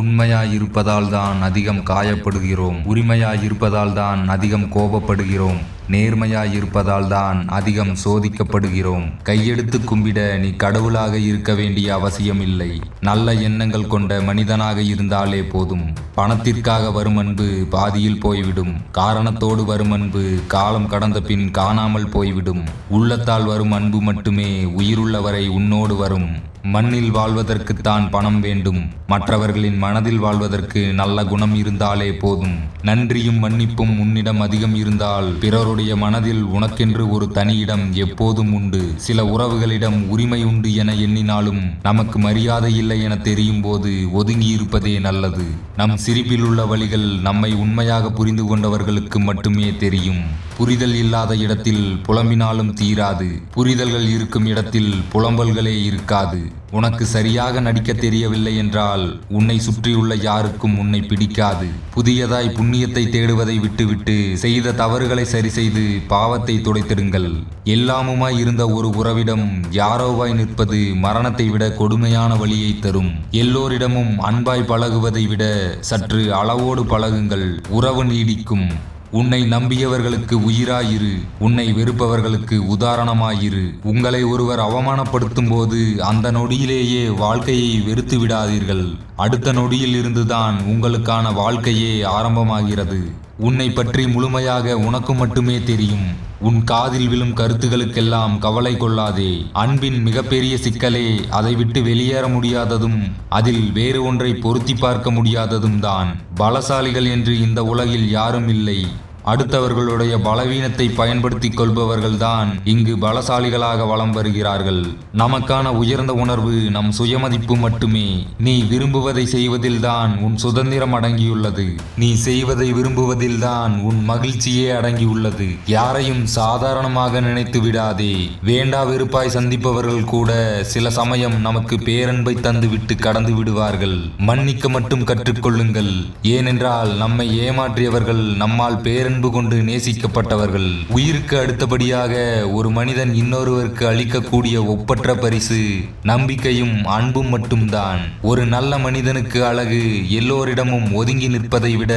உண்மையாயிருப்பதால் தான் அதிகம் காயப்படுகிறோம். உரிமையாயிருப்பதால் தான் அதிகம் கோபப்படுகிறோம். நேர்மையாயிருப்பதால் தான் அதிகம் சோதிக்கப்படுகிறோம். கையெடுத்து கும்பிட நீ கடவுளாக இருக்க வேண்டிய அவசியம் இல்லை நல்ல எண்ணங்கள் கொண்ட மனிதனாக இருந்தாலே போதும். பணத்திற்காக வரும் அன்பு பாதியில் போய்விடும். காரணத்தோடு வரும் அன்பு காலம் கடந்த பின் காணாமல் போய்விடும். உள்ளத்தால் வரும் அன்பு மட்டுமே உயிருள்ளவரை உன்னோடு வரும். மண்ணில் வாழ்வதற்குத்தான் பணம் வேண்டும். மற்றவர்களின் மனதில் வாழ்வதற்கு நல்ல குணம் இருந்தாலே போதும். நன்றியும் மன்னிப்பும் உன்னிடம் அதிகம் இருந்தால் பிறருடைய மனதில் உனக்கென்று ஒரு தனி இடம் எப்போதும் உண்டு. சில உறவுகளிடம் உரிமை உண்டு என எண்ணினாலும் நமக்கு மரியாதை இல்லை என தெரியும் போது ஒதுங்கி இருப்பதே நல்லது. நம் சிரிப்பில் உள்ள வழிகள் நம்மை உண்மையாக புரிந்து கொண்டவர்களுக்கு மட்டுமே தெரியும். புரிதல் இல்லாத இடத்தில் புலம்பினாலும் தீராது. புரிதல்கள் இருக்கும் இடத்தில் புலம்பல்களே இருக்காது. உனக்கு சரியாக நடிக்க தெரியவில்லை என்றால் உன்னை சுற்றியுள்ள யாருக்கும் உன்னை பிடிக்காது. புதியதாய் புண்ணியத்தை தேடுவதை விட்டுவிட்டு செய்த தவறுகளை சரி செய்து பாவத்தை துடைத்திடுங்கள். எல்லாமுமாய் இருந்த ஒரு உறவிடம் யாரோவாய் நிற்பது மரணத்தை விட கொடுமையான வழியை தரும். எல்லோரிடமும் அன்பாய் பழகுவதை விட சற்று அளவோடு பழகுங்கள். உறவு நீடிக்கும். உன்னை நம்பியவர்களுக்கு உயிராயிரு உன்னை வெறுப்பவர்களுக்கு உதாரணமாயிரு. உங்களை ஒருவர் அவமானப்படுத்தும் போது அந்த நொடியிலேயே வாழ்க்கையை வெறுத்து விடாதீர்கள். அடுத்த நொடியில் இருந்துதான் உங்களுக்கான வாழ்க்கையே ஆரம்பமாகிறது. உன்னை பற்றி முழுமையாக உனக்கு மட்டுமே தெரியும். உன் காதில் விழும் கருத்துகளுக்கெல்லாம் கவலை கொள்ளாதே. அன்பின் மிகப்பெரிய சிக்கலே அதை விட்டு வெளியேற முடியாததும் அதில் வேறு ஒன்றை பொருத்தி பார்க்க முடியாததும் தான். பலசாலிகள் என்று இந்த உலகில் யாரும் இல்லை. அடுத்தவர்களுடைய பலவீனத்தை பயன்படுத்திக் கொள்பவர்கள்தான் இங்கு பலசாலிகளாக வலம் வருகிறார்கள். நமக்கான உயர்ந்த உணர்வு நம் சுயமதிப்பு மட்டுமே. நீ விரும்புவதை செய்வதில்தான் உன் சுதந்திரம் அடங்கியுள்ளது. நீ செய்வதை விரும்புவதில்தான் உன் மகிழ்ச்சியே அடங்கியுள்ளது. யாரையும் சாதாரணமாக நினைத்து விடாதே. வேண்டா வெறுப்பாய் சந்திப்பவர்கள் கூட சில சமயம் நமக்கு பேரன்பை தந்துவிட்டு கடந்து விடுவார்கள். மன்னிக்க மட்டும் கற்றுக்கொள்ளுங்கள். ஏனென்றால் நம்மை ஏமாற்றியவர்கள் நம்மால் பேரன் பேரன்பு கொண்டு நேசிக்கப்பட்டவர்கள். உயிருக்கு அடுத்தபடியாக ஒரு மனிதன் இன்னொருவருக்கு அளிக்கக்கூடிய ஒப்பற்ற பரிசு நம்பிக்கையும் அன்பும் மட்டும்தான். ஒரு நல்ல மனிதனுக்கு அழகு எல்லோரிடமும் ஒதுங்கி நிற்பதை விட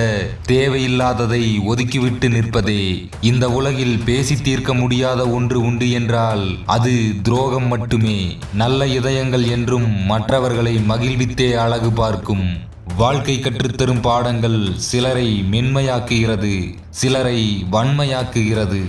தேவையில்லாததை ஒதுக்கிவிட்டு நிற்பதே. இந்த உலகில் பேசி தீர்க்க முடியாத ஒன்று உண்டு என்றால் அது துரோகம் மட்டுமே. நல்ல இதயங்கள் என்றும் மற்றவர்களை மகிழ்வித்தே அழகு பார்க்கும். வாழ்க்கை கற்றுத்தரும் பாடங்கள் சிலரை மென்மையாக்குகிறது சிலரை வன்மையாக்குகிறது.